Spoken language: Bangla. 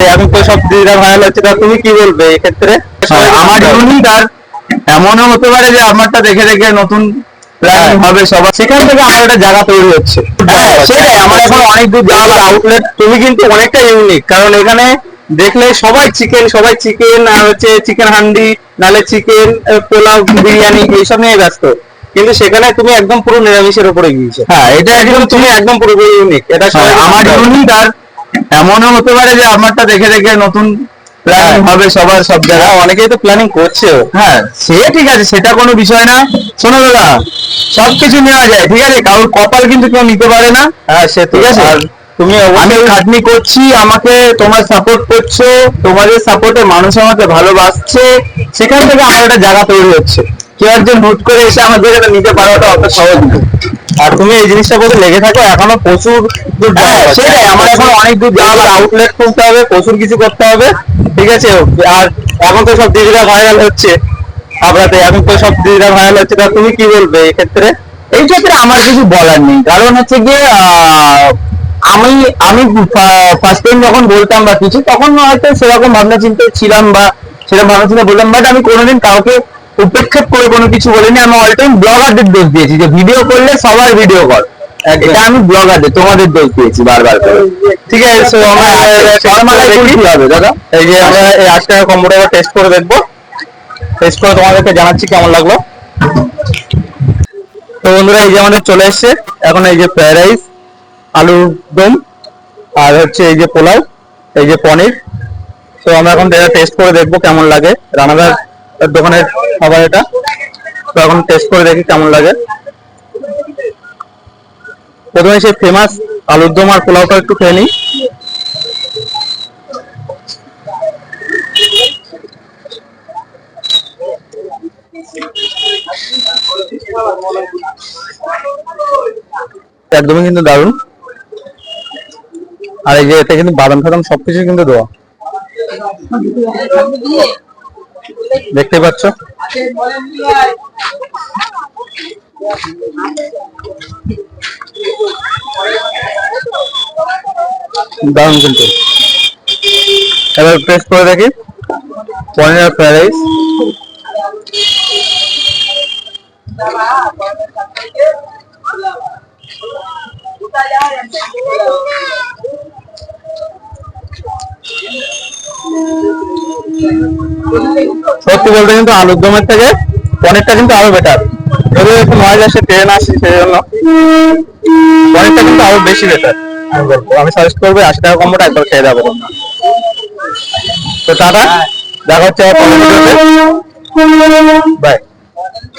এখন তো সব ভাইরাল হচ্ছে তা তুমি কি বলবে এক্ষেত্রে? হ্যাঁ, আমার ইউনিক আর এমনও হতে পারে যে আমারটা দেখে দেখে নতুন হবে সবার। সেখান থেকে আমার একটা জায়গা তৈরি হচ্ছে। হ্যাঁ, সেটাই আমার এখন অনেক দূর যাওয়ার আউটলেট তুমি কিন্তু অনেকটা ইউনিক কারণ এখানে দেখলে সবাই চিকেন সবাই চিকেন আর হচ্ছে চিকেন হান্ডি নালে চিকেন পোলাও বিরিয়ানি এইসব নিয়ে ব্যস্ত। কিন্তু সেখানে তুমি একদম পুরো নিরামিষের উপরে গিয়েছো। হ্যাঁ এটা একদম তুমি একদম পুরোপুরি ইউনিক এটা হ্যাঁ, আমার ইউনিক আর এমনও হতে পারে যে আমারটা দেখে দেখে নতুন প্ল্যানিং হবে সবার সব যারা জায়গায় অনেকেই তো প্ল্যানিং করছে হ্যাঁ সে ঠিক আছে সেটা কোনো বিষয় না। শোনো দাদা সবকিছু নেওয়া যায় ঠিক আছে? কারোর কপাল কিন্তু কেউ নিতে পারে না। হ্যাঁ সে ঠিক আছে? আর তুমি আমি খাটনি করছি আমাকে তোমার সাপোর্ট করছ তোমাদের সাপোর্টে মানুষ আমাকে ভালোবাসছে সেখান থেকে আমার একটা জায়গা তৈরি হচ্ছে। কেউ একজন হুট করে এসে আমার জায়গাটা নিতে পারাটা অত সহজ না আর তুমি এই জিনিসটার প্রতি লেগে থাকো এখনও প্রচুর দূর হ্যাঁ, আছে। সেটাই, আমার এখন অনেক দূর যাওয়া আউটলেট খুলতে হবে প্রচুর কিছু করতে হবে ঠিক আছে? আর এখন তো সব দিদিরা ভাইরাল হচ্ছে আপনাতে এখন তো সব দিদিরা ভাইরাল হচ্ছে তা তুমি কি বলবে এক্ষেত্রে? এই ক্ষেত্রে আমার কিছু বলার নেই কারণ হচ্ছে গিয়ে আহ, আমি আমি ফার্স্ট টাইম যখন বলতাম বা কিছু তখন হয়তো সেরকম ভাবনা চিন্তা ছিলাম বা সেরকম ভাবনা চিন্তা বললাম বাট আমি কোনোদিন কাউকে উপেক্ষেপ করে কোনো কিছু বলিনি আমি অল টাইম ব্লগারদের দোষ দিয়েছি যে ভিডিও করলে সবার ভিডিও কর। এটা আমি ব্লগারদের তোমাদের দোষ দিয়েছি বারবার করে। ঠিক আছে আমরা কুলফি হবে দাদা? এই যে আমরা এই আট টাকা কম্বোটা টেস্ট করে দেখব। টেস্ট করে তোমাদেরকে জানাচ্ছি কেমন লাগল। তো বন্ধুরা এই যে আমাদের চলে এসছে। এখন এই যে ফ্রাইড রাইস আলু দম আর হচ্ছে এই যে পোলাও এই যে পনির। তো আমরা এখন এটা টেস্ট করে দেখব কেমন লাগে। রানাদার দোকানের খাবার এটা। তো এখন টেস্ট করে দেখি কেমন লাগে। প্রথমে সেই ফেমাস আলুর দম আর পোলাওটা একটু খেয়ে নিই। একদমই কিন্তু দারুণ। আর এই যে এতে কিন্তু বাদাম ফাদাম সবকিছু কিন্তু দেওয়া। দেখতে পাচ্ছ? দারুণ কিন্তু। এবার টেস্ট করে দেখি। পনির আর ফ্রাইড রাইস সত্যি বলতে কিন্তু আলুর দমের থেকে পনিরটা কিন্তু আরও বেটার যদিও একটু নয়েজ আসে ট্রেন আসে সেই জন্য পনিরটা কিন্তু আরও বেশি বেটার আমি আমি সাজেস্ট করব, আশি টাকা কম্বোটা একবার খেয়ে যাব তো টাটা, দেখা হচ্ছে বাই